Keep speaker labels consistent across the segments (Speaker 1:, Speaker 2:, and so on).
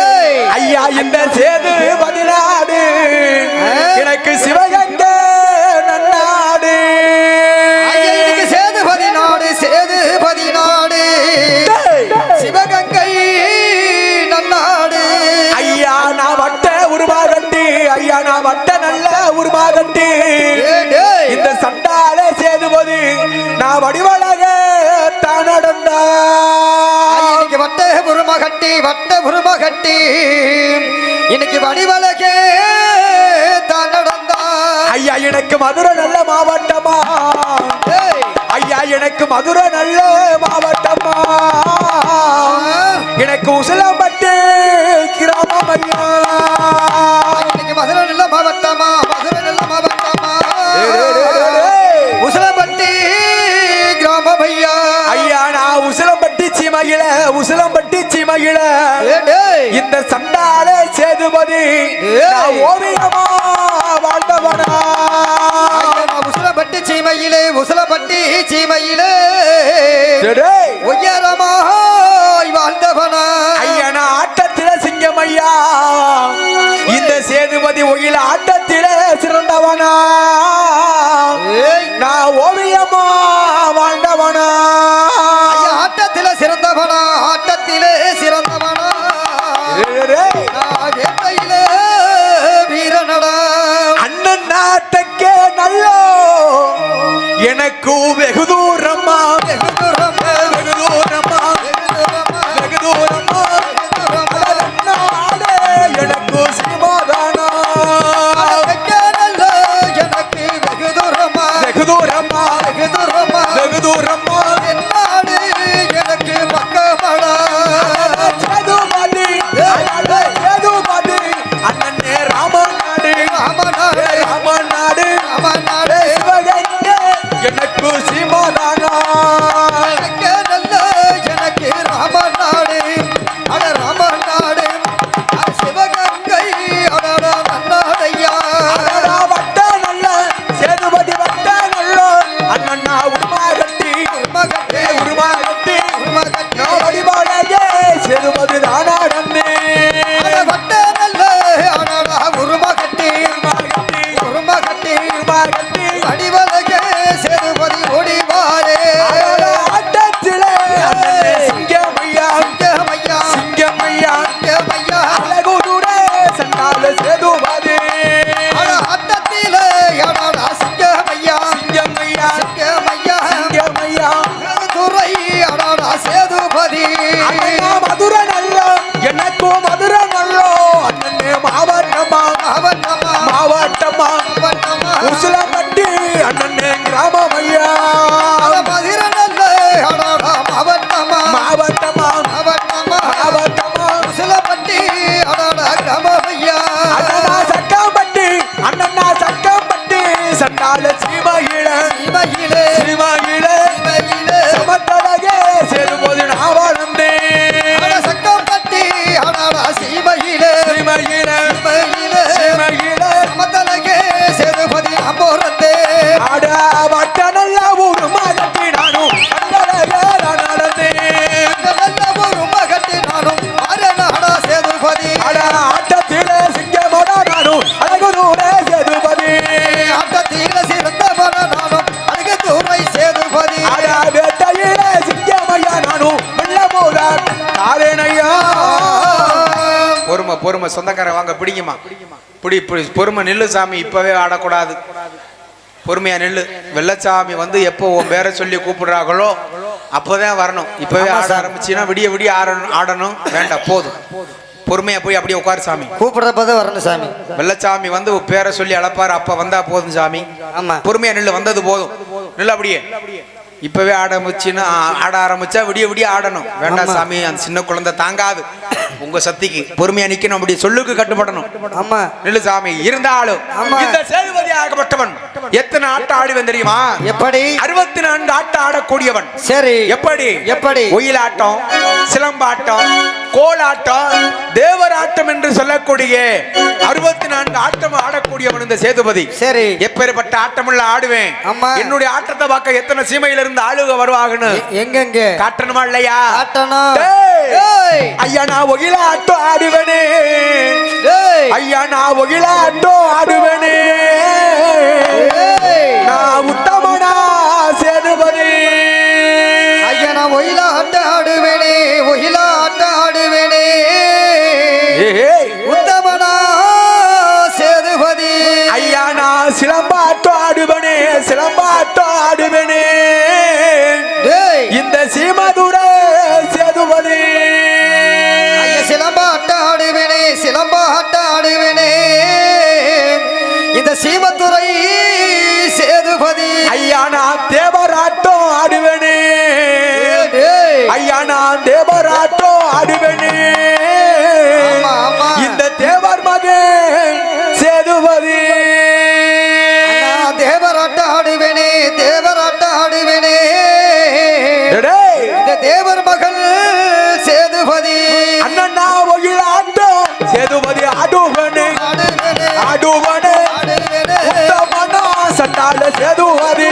Speaker 1: ஏய்.
Speaker 2: ஐயா இந்த சேதுபதி நாடு
Speaker 1: ஆ?
Speaker 2: எனக்கு சிவகங்கை நன்னாடு
Speaker 1: நாடு சேதுபதி நாடு
Speaker 2: டேய்.
Speaker 1: சிவகங்கை நன்னாடு
Speaker 2: ஐயா நான் வட்ட உருவாகட்டி ஐயா நான் வட்ட நல்ல உருவாகட்டி. இந்த சண்டால சேதுபதி நான் வடிவழக தான்
Speaker 1: இன்னைக்கு வட்ட புரும கட்டி வட்ட புரும கட்டி இன்னைக்கு வடிவலகே தான் நடந்தா
Speaker 2: ஐயா எனக்கு மதுரை நல்ல மாவட்டமா. ஐயா எனக்கு மதுரை நல்ல மாவட்டமா? எனக்கு உசிலம்பட்டு இந்த சண்டால சேதுபதி ஓவியமா வாழ்ந்தவனா.
Speaker 1: உசிலம்பட்டி சீமையிலே உசிலம்பட்டி சீமையிலே.
Speaker 2: டேய்.
Speaker 1: உயரமாய் வாழ்ந்தவனா.
Speaker 2: ஐயா நான் ஆட்டத்தில சிங்கம் ஐயா இந்த சேதுபதி ஒயில ஆட்டத்தில சிறந்தவனா. நான் ஓவியமா வாழ்ந்தவனா. எனக்கு மாவட்டமா
Speaker 1: அவனமா
Speaker 2: உசிலம்பட்டி அண்ணனே கிராமம் ஐயா
Speaker 3: பிடிக்குமா? பிடி பிடி. பொறுமை நில்லு சாமி இப்பவே ஆடக்கூடாது. பொறுமையா நில்லு. வெள்ளச்சாமி வந்து எப்போ உன் பேரை சொல்லி கூப்பிடுறாங்களோ அப்போதான் வரணும். இப்பவே ஆட ஆரம்பிச்சுன்னா விடிய விடிய ஆடணும் ஆடணும். வேண்டாம் போதும். பொறுமையா போய் அப்படியே உட்காரு சாமி.
Speaker 1: கூப்பிடுறப்பதான் வரணும் சாமி.
Speaker 3: வெள்ளச்சாமி வந்து பேரை சொல்லி அழைப்பாரு. அப்ப வந்தா போதும் சாமி.
Speaker 1: ஆமா.
Speaker 3: பொறுமையா நில்லு வந்தது போதும். நில்லு அப்படியே. இப்பவே ஆரம்பிச்சுன்னா ஆட ஆரம்பிச்சா விடிய விடிய ஆடணும். வேண்டாம். சாமி அந்த சின்ன குழந்தை தாங்காது. உங்க சக்திக்கு பொறுமையா நிக்கணும் அப்படி சொல்லுக்கு கட்டுப்படணும்.
Speaker 1: ஆமா.
Speaker 3: நில்லு சாமி இருந்தாலும். இந்த சேதுபதி ஆகப்பட்டவன். எத்தனை ஆட்டம் ஆடிவன் தெரியுமா?
Speaker 1: எப்படி?
Speaker 3: அறுபத்தி நான்கு ஆட்டம் ஆடக்கூடியவன்.
Speaker 1: சரி.
Speaker 3: எப்படி?
Speaker 1: எப்படி?
Speaker 3: ஒயிலாட்டம் சிலம்பாட்டம் கோலாட்டம் தேவராட்டம் என்று சொல்லக்கூடிய அறுபத்தி நான்கு ஆட்டம் ஆடக்கூடியவன் இந்த சேதுபதி.
Speaker 1: சரி.
Speaker 3: எப்பேற்பட்ட ஆட்டமுள்ள ஆடுவேன்.
Speaker 1: ஆமா.
Speaker 3: என்னுடைய ஆட்டத்தை பார்க்க எத்தனை சீமையில இருந்து ஆளுக வருவாங்கன்னு
Speaker 1: எங்கெங்க?
Speaker 3: காட்டணுமா இல்லையா?
Speaker 4: ஆட்டணும்
Speaker 2: ஐயா நான் ஒகில ஆட்டம் ஆடுவேனே
Speaker 4: ஐயா நான் ஒகில ஆட்டம் ஆடுவேனே
Speaker 2: நான்
Speaker 4: தேவனே.
Speaker 2: இந்த சீமதுர
Speaker 4: செதுவனே சிலம்பாட்ட ஆடுவேனே சிலம்பாட்ட ஆடுவனே. இந்த சீமத்துறை சேதுபதி.
Speaker 2: ஐயா நான் தேவராட்டம் ஆடுவனே. ஐயா நான் தேவராட்டம் ஆடுவேனே. இந்த தேவர் மகன் சேதுபதி.
Speaker 4: அண்ணனா ஒயில் ஆட்டம் சேதுபதி
Speaker 2: ஆடுவனே
Speaker 4: ஆடுவனே
Speaker 2: உத்தமனா சட்டால சேதுபதி.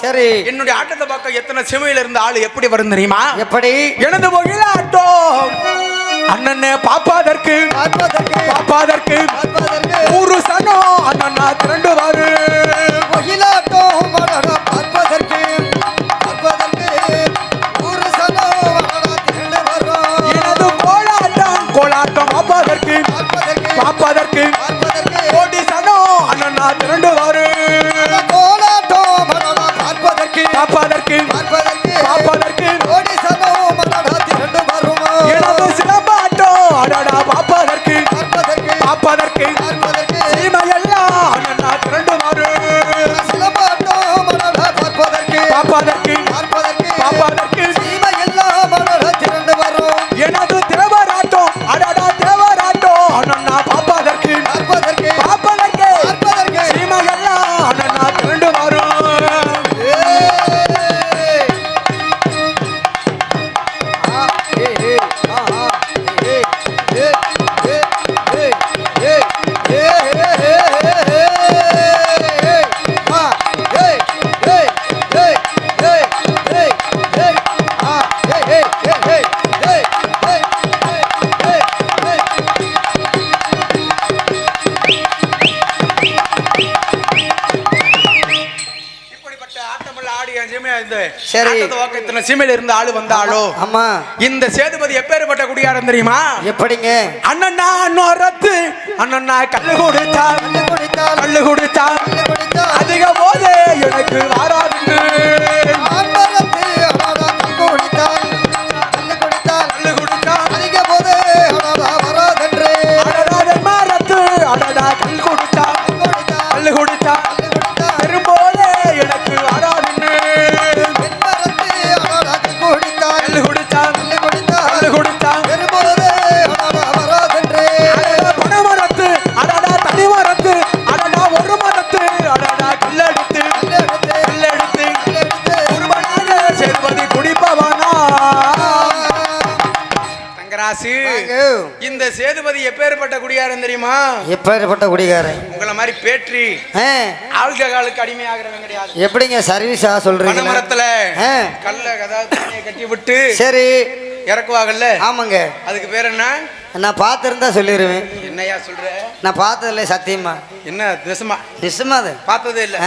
Speaker 1: சரி.
Speaker 2: என்னுடைய ஆட்டத்தை பார்க்க எத்தனை செமையில இருந்த ஆளு எப்படி வரும் தெரியுமா?
Speaker 1: எப்படி?
Speaker 4: எனது மகிழாட்டம் அண்ணனே பாப்பாதற்கு. பாப்பாதற்கு.
Speaker 1: பார்ப்பதற்கு
Speaker 4: நூறு சனோ அண்ணனா திரண்டு வாரு.
Speaker 1: பார்ப்பதற்கு பார்ப்பதற்கு
Speaker 2: apa ada சீமையில இருந்த ஆளு வந்தாலோ
Speaker 1: ஆமா
Speaker 2: இந்த சேதுபதி எப்பேற்பட்ட குடியாரம் தெரியுமா?
Speaker 1: எப்படிங்க?
Speaker 4: அண்ணனா அண்ணரத்து அண்ணனா கல்லு கொடுத்தா கல்லு கொடுத்தா
Speaker 1: கள்ளு குடித்தால்.
Speaker 4: அதிக போதே எனக்கு வாராதுன்னு
Speaker 2: இந்த சேதுபதி எப்பேற்பட்ட குடியாரம் தெரியுமா?
Speaker 1: எப்பேற்பட்ட குடிகாரன்?
Speaker 2: உங்களை மாதிரி பேற்றி ஆல்கஹாலுக்கு அடிமையாகிறவன் கிடையாது.
Speaker 1: எப்படிங்க சர்வீஸா சொல்றீங்க?
Speaker 2: பனைமரத்துல
Speaker 1: ஆ.
Speaker 2: கல்ல தண்ணியை கட்டி விட்டு
Speaker 1: சரி.
Speaker 2: இறக்குவாங்கல்ல?
Speaker 1: ஆமாங்க.
Speaker 2: அதுக்கு பேர் என்ன?
Speaker 1: நான் பார்த்துருந்தா சொல்லிடுவேன்
Speaker 2: என்னையா சொல்ற?
Speaker 1: நான் பார்த்ததில்ல சத்தியமா.
Speaker 2: என்ன நிசமா
Speaker 1: நிச்சயமா அது?
Speaker 2: பார்த்ததே இல்ல.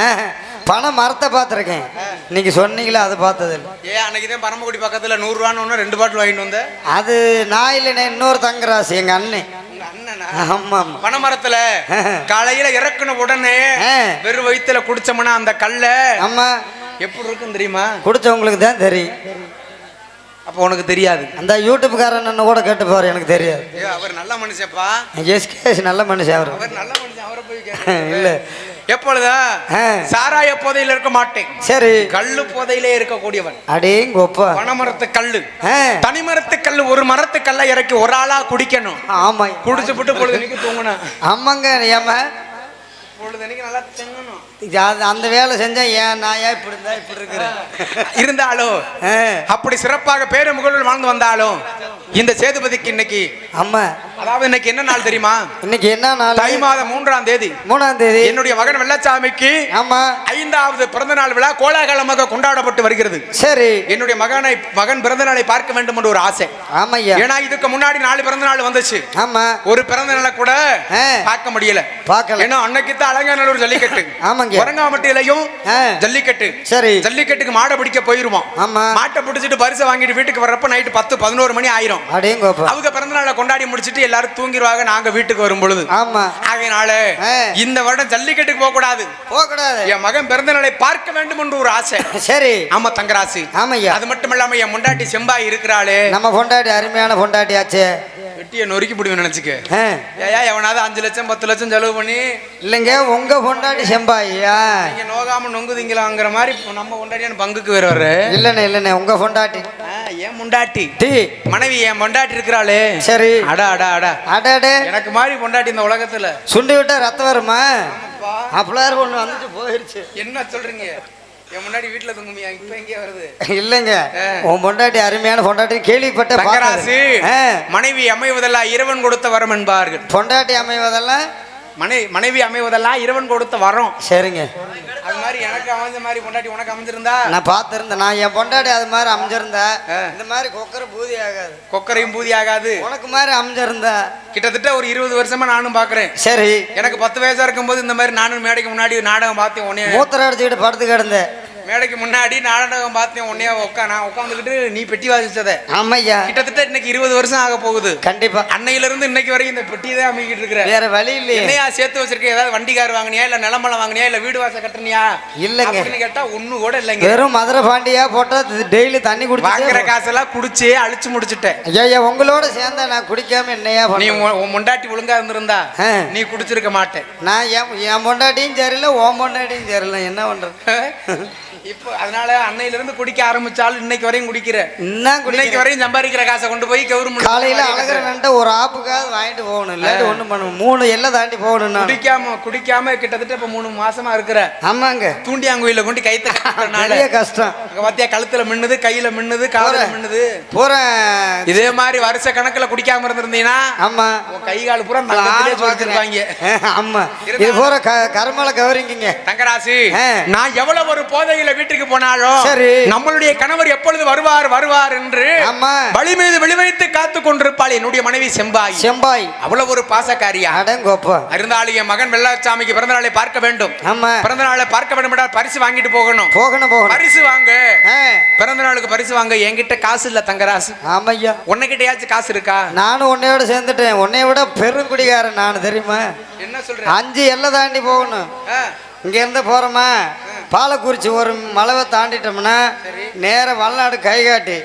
Speaker 1: பனை மரத்தை பார்த்துருக்கேன். நீங்க சொன்னீங்களா அது பார்த்ததில்ல
Speaker 2: ஏன் அன்னைக்கு தான் பரமக்குடி பக்கத்துல நூறு ரூபான்னு ஒன்று ரெண்டு பாட்டில் வாங்கிட்டு வந்த.
Speaker 1: அது நான் இல்லைண்ணே இன்னொரு தங்கராசு எங்க அண்ணன்? ஆமா ஆமா.
Speaker 2: பனைமரத்துல காலையில இறக்குன உடனே. வெறும் வயித்துல குடிச்சோம்னா அந்த கல்ல
Speaker 1: ஆமா.
Speaker 2: எப்படி இருக்கும் தெரியுமா?
Speaker 1: குடிச்சவங்களுக்கு தான் தெரியும்.
Speaker 2: அப்ப உனக்கு தெரியாது.
Speaker 1: அந்த யூடியூப்காரன் கூட கேட்டுப்பாரு எனக்கு தெரியாது.
Speaker 2: ஏ, அவர் நல்ல மனுஷப்பா.
Speaker 1: எஸ்கேஸ் நல்ல மனுஷன் அவர்.
Speaker 2: அவர் நல்ல மனுஷன் அவரை போய்
Speaker 1: இல்ல.
Speaker 2: எப்பொழுதா. சாராய போதையில இருக்க மாட்டேன்.
Speaker 1: சரி.
Speaker 2: கள்ளு போதையிலே இருக்கக்கூடியவன்.
Speaker 1: அடேங்க ஒப்பா.
Speaker 2: பனைமரத்து கல்லு.
Speaker 1: ஆ,
Speaker 2: தனி மரத்து கல்லு ஒரு மரத்து கல்லை இறக்கி ஒரு ஆளா குடிக்கணும்.
Speaker 1: ஆமா.
Speaker 2: குடிச்சு விட்டு பொழுதுனைக்கு தூங்கணும்
Speaker 1: ஆமாங்க ஏமா
Speaker 2: பொழுதுனைக்கு நல்லா திங்கணும்
Speaker 1: அந்த வேலை செஞ்சா ஏன் நான் ஏன் இப்படி இருந்தா இப்படி இருக்கிறேன்?
Speaker 2: இருந்தாலும் அப்படி சிறப்பாக பேரு முகழ்வில் வாழ்ந்து வந்தாலும் இந்த சேதுபதிக்கு இன்னைக்கு
Speaker 1: அம்மா
Speaker 2: அதாவது இன்னைக்கு என்ன நாள் தெரியுமா?
Speaker 1: இன்னைக்கு என்ன நாள்?
Speaker 2: தை மாதம் மூன்றாம் தேதி.
Speaker 1: மூணாம் தேதி.
Speaker 2: என்னுடைய மகன் வெள்ளச்சாமிக்கு
Speaker 1: ஆமா.
Speaker 2: ஐந்தாவது பிறந்த நாள் விழா கோலாகலமாக கொண்டாடப்பட்டு வருகிறது.
Speaker 1: சரி.
Speaker 2: என்னுடைய மகனை மகன் பிறந்த நாளை பார்க்க வேண்டும் என்று ஒரு ஆசை.
Speaker 1: ஆமையா.
Speaker 2: ஏன்னா இதுக்கு முன்னாடி நாலு பிறந்த நாள் வந்துச்சு.
Speaker 1: ஆமா.
Speaker 2: ஒரு பிறந்த நாளை கூட. பார்க்க முடியல.
Speaker 1: பார்க்கல.
Speaker 2: ஏன்னா அன்னைக்கு தான் அலங்காநல்லூர் ஜல்லிக்கட்டு.
Speaker 1: ஆமாங்க.
Speaker 2: வரங்காமட்டிலையும். ஜல்லிக்கட்டு.
Speaker 1: சரி.
Speaker 2: ஜல்லிக்கட்டுக்கு மாடை பிடிக்க போயிருவோம்.
Speaker 1: ஆமா.
Speaker 2: மாட்டை பிடிச்சிட்டு பரிசை வாங்கிட்டு வீட்டுக்கு வர்றப்ப நைட்டு பத்து பதினோரு மணி ஆயிரும். அவங்க பிறந்த நாளை கொண்டாடி முடிச்சிட்டு எல்லாரும் தூங்கிடுவாங்க நாங்க வீட்டுக்கு வரும் பொழுது.
Speaker 1: ஆமா. ஆ.
Speaker 2: இந்த வருடம் ஜல்லிக்கட்டுக்கு போக கூடாது
Speaker 1: போகக்கூடாது.
Speaker 2: என் மகன் பிறந்த நாளை பார்க்க வேண்டும் என்று ஒரு ஆசை.
Speaker 1: சரி.
Speaker 2: ஆமா தங்கராசு.
Speaker 1: ஆமையா
Speaker 2: அது மட்டும் இல்லாம என் முண்டாட்டி செம்பாய் இருக்கிறாளே.
Speaker 1: நம்ம பொண்டாட்டி அருமையான பொண்டாட்டி ஆச்சே
Speaker 2: வெட்டிய நொறுக்கி பிடிவேன் நினைச்சுக்க. ஏயா எவனாவது அஞ்சு லட்சம் பத்து லட்சம் செலவு பண்ணி
Speaker 1: இல்லைங்க உங்க பொண்டாட்டி செம்பாயா
Speaker 2: நீங்க நோகாம நொங்குதீங்களாங்கிற மாதிரி நம்ம முண்டாட்டியான பங்குக்கு வருவாரு
Speaker 1: இல்லண்ணே இல்லண்ணே உங்க பொண்டாட்டி.
Speaker 2: ஏன் முண்டாட்டி.
Speaker 1: டீ.
Speaker 2: மனைவி என் பொண்டாட்டி இருக்கிறாளே.
Speaker 1: சரி.
Speaker 2: அடா அடா அடா.
Speaker 1: அடடே
Speaker 2: எனக்கு மாதிரி பொண்டாட்டி இந்த உலகத்துல.
Speaker 1: சுண்டி விட்டா ரத்தம் வருமா? அப்படிலாம் ஒண்ணு வந்துட்டு போயிருச்சு.
Speaker 2: என்ன சொல்றீங்க? என் முன்னாடி வீட்டுல தூங்குமியா? இப்ப எங்கே வருது?
Speaker 1: இல்லைங்க. உன் பொண்டாட்டி அருமையான பொண்டாட்டி கேள்விப்பட்ட
Speaker 2: தங்கராசு மனைவி அமைவதெல்லாம் இறைவன் கொடுத்த வரம் என்பார்கள்.
Speaker 1: பொண்டாட்டி அமைவதெல்லாம்?
Speaker 2: மனை மனைவி அமைவதெல்லாம் இறைவன் கொடுத்த வரம்.
Speaker 1: சரிங்க.
Speaker 2: அது மாதிரி எனக்கு அமைஞ்ச மாதிரி பொண்டாட்டி உனக்கு அமைஞ்சிருந்தா?
Speaker 1: நான் பார்த்துருந்தேன். நான் என் பொண்டாட்டி அது மாதிரி அமைஞ்சிருந்தா. இந்த மாதிரி கொக்கரை பூதி ஆகாது.
Speaker 2: கொக்கரையும் பூதி ஆகாது.
Speaker 1: உனக்கு மாதிரி அமைஞ்சிருந்தா.
Speaker 2: கிட்டத்தட்ட ஒரு இருபது வருஷமா நானும் பாக்குறேன்.
Speaker 1: சரி.
Speaker 2: எனக்கு பத்து வயசா இருக்கும்போது இந்த மாதிரி நானும் மேடைக்கு முன்னாடி நாடகம் பார்த்தேன் உடனே
Speaker 1: மூத்தரை அடிச்சுக்கிட்டு படுத்து கிடந்தேன்.
Speaker 2: மேடைக்கு முன்னாடி நாடகம் பார்த்தேன் உடனே உட்கா நான் உட்காந்துக்கிட்டு நீ பெட்டி வாசிச்சத.
Speaker 1: ஆமையா.
Speaker 2: கிட்டத்தட்ட இன்னைக்கு இருபது வருஷம் ஆக போகுது.
Speaker 1: கண்டிப்பா.
Speaker 2: அன்னையில இருந்து இன்னைக்கு வரைக்கும் இந்த பெட்டி தான் அமைக்கிட்டு இருக்கிற.
Speaker 1: வேற வழி இல்லையே.
Speaker 2: என்னையா சேர்த்து வச்சிருக்க? ஏதாவது வண்டி கார் வாங்கினியா? இல்ல நிலமலம் வாங்கினியா? இல்ல வீடு வாசல் கட்டுனியா?
Speaker 1: இல்லைங்க.
Speaker 2: கேட்டா ஒண்ணு கூட இல்லைங்க.
Speaker 1: வெறும் மதுரை பாண்டியா போட்டா டெய்லி தண்ணி
Speaker 2: வாங்குற
Speaker 1: குடிச்சு
Speaker 2: காசெல்லாம் குடிச்சு அழிச்சு முடிச்சிட்டேன்.
Speaker 1: ஐயா உங்களோட சேர்ந்தா நான் குடிக்காம என்னையா
Speaker 2: நீ முண்டாட்டி ஒழுங்கா இருந்திருந்தா. நீ குடிச்சிருக்க மாட்டேன்.
Speaker 1: நான் என் பொண்டாட்டியும் சரியில்லை ஓன் பொண்டாட்டியும் சரியில்லை. என்ன பண்றது?
Speaker 2: இப்போ அதனால அன்னையில இருந்து குடிக்க ஆரம்பிச்சாலும் இன்னைக்கு வரையும் குடிக்கிற.
Speaker 1: என்ன
Speaker 2: இன்னைக்கு வரையும் சம்பாதிக்கிற காசை கொண்டு போய் கவர்மெண்ட்
Speaker 1: காலையில அழகிற நண்ட ஒரு ஆப்புக்காவது வாங்கிட்டு போகணும். இல்லாட்டி ஒண்ணும் பண்ண மூணு எல்லாம் தாண்டி போகணும் நான்.
Speaker 2: குடிக்காம குடிக்காம கிட்டத்தட்ட இப்ப மூணு மாசமா இருக்கிற
Speaker 1: ஆமாங்க.
Speaker 2: தூண்டியாங்குயில கொண்டு கைத்த
Speaker 1: கஷ்டம்.
Speaker 2: அங்க பாத்தியா கழுத்துல மின்னுது கையில மின்னுது
Speaker 1: போறேன்.
Speaker 2: மின்னுது.
Speaker 1: பூரா
Speaker 2: இதே மாதிரி வருஷ கணக்குல குடிக்காம இருந்திருந்தீங்கன்னா
Speaker 1: ஆமா.
Speaker 2: கை கால் பூரா. வச்சிருப்பாங்க
Speaker 1: ஆமா. இது க- கருமலை கவரிங்க
Speaker 2: தங்கராசி. நான் எவ்வளவு ஒரு போதையில வீட்டுக்கு போனாலும்
Speaker 1: சரி.
Speaker 2: நம்மளுடைய கணவர் எப்பொழுது வருவார் வருவார் என்று வழி மீது விழிவைத்து காத்து கொண்டிருப்பாள் என்னுடைய மனைவி செம்பாய்.
Speaker 1: செம்பாய்.
Speaker 2: அவ்வளவு ஒரு பாசக்காரியா?
Speaker 1: அடங்கோப்பா
Speaker 2: இருந்தாலும் என் மகன் வெள்ளச்சாமிக்கு பிறந்த நாளை பார்க்க வேண்டும்.
Speaker 1: ஆமா.
Speaker 2: பிறந்த நாளை பார்க்க வேண்டும் என்றால் பரிசு வாங்கிட்டு போகணும்.
Speaker 1: போகணும் போகணும்.
Speaker 2: பரிசு வாங்க. பிறந்த நாளுக்கு பரிசு வாங்க. என்கிட்ட காசு இல்ல தங்கராசு.
Speaker 1: ஆமையா.
Speaker 2: உன்னைக்கிட்டயாச்சும் காசு இருக்கா?
Speaker 1: நானும் உன்னையோட சேர்ந்துட்டேன். உன்னைய விட பெருங்குடிகாரன் நான் தெரியுமா?
Speaker 2: என்ன சொல்ற?
Speaker 1: அஞ்சு எல்லை தாண்டி போகணும். இங்க இருந்து போறோமா? பாலக்குறிச்சி ஒரு மலவை தாண்டிட்டோம்னா நேர வல்நாடு கைகாட்டி.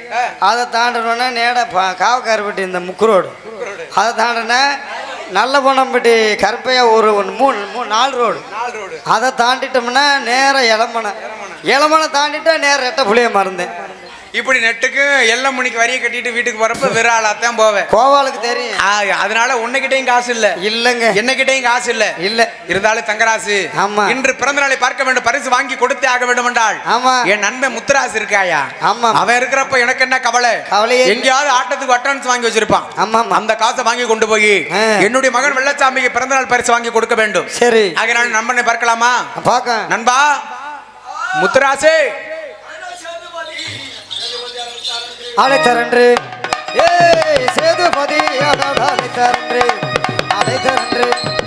Speaker 1: அதை தாண்டணும்னா நேர காவக்காரப்பட்டி இந்த முக்கு ரோடு. அதை தாண்டினா நல்ல பொண்ணம்பட்டி கருப்பையா ஒரு ஒன்று மூணு மூணு நாலு ரோடு. அதை தாண்டிட்டோம்னா நேர இளமனை இளமனை தாண்டிட்டா நேர ரெட்ட புளிய மறந்தேன்
Speaker 2: இப்படி நெட்டுக்கு எல்லாம் மணிக்கு வரியை கட்டிட்டு வீட்டுக்கு போறப்ப வெறும் ஆளாத்தான் போவேன்.
Speaker 1: கோவாலுக்கு தெரியும்.
Speaker 2: அதனால உன்னைக்கிட்டையும் காசு இல்ல.
Speaker 1: இல்லைங்க.
Speaker 2: என்னகிட்டையும் காசு இல்ல.
Speaker 1: இல்ல.
Speaker 2: இருந்தாலும் தங்கராசு
Speaker 1: ஆமா.
Speaker 2: இன்று பிறந்த நாளை பார்க்க வேண்டும் பரிசு வாங்கி கொடுத்தே ஆக வேண்டும் என்றால்
Speaker 1: ஆமா.
Speaker 2: என் நண்பன் முத்துராசு இருக்காயா?
Speaker 1: ஆமா.
Speaker 2: அவன் இருக்கிறப்ப எனக்கு என்ன கவலை?
Speaker 1: கவலையே இல்ல.
Speaker 2: எங்கேயாவது ஆட்டத்துக்கு அட்வான்ஸ் வாங்கி வச்சிருப்பான்.
Speaker 1: ஆமா
Speaker 2: அந்த காசை வாங்கி கொண்டு போய். என்னுடைய மகன் வெள்ளச்சாமிக்கு பிறந்த நாள் பரிசு வாங்கி கொடுக்க வேண்டும்.
Speaker 1: சரி.
Speaker 2: ஆகையினால் நண்பனை பார்க்கலாமா?
Speaker 1: பார்க்க
Speaker 2: நண்பா முத்துராசே!
Speaker 1: அழைத்தரன்று. ஏய் சேதுபதி அழைத்தரன்று. அழைத்தரன்று.